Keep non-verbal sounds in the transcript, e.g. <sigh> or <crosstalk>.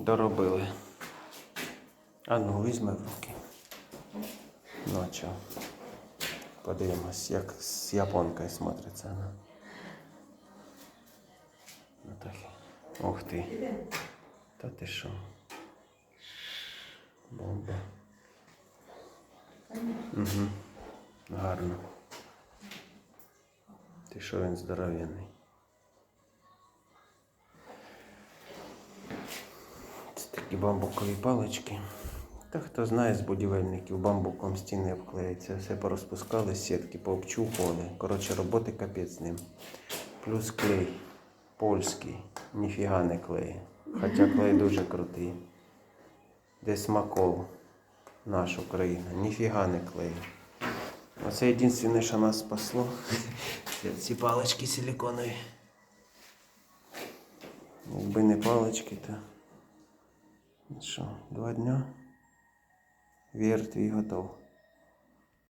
доробили. А ну, візьми в руки. Ну а? Подивимось, як з японкою смотриться вона. Ну. Ух ти. Та ти що? Бомба. Угу. Гарно. Ти що він здоровенний. Це такі бамбукові палички. Та хто знає з будівельників, бамбуком стіни обклеїться, все порозпускали, сітки пообчухували. Коротше, роботи капець з ним. Плюс клей польський, ніфіга не клеє. Хоча клей дуже крутий. Десь макол наш Україна, ніфіга не клеє. Оце єдине, що нас спасло. <laughs> Це ці палички силиконові. Якби не палички, то що, два дня? Вір твій готов.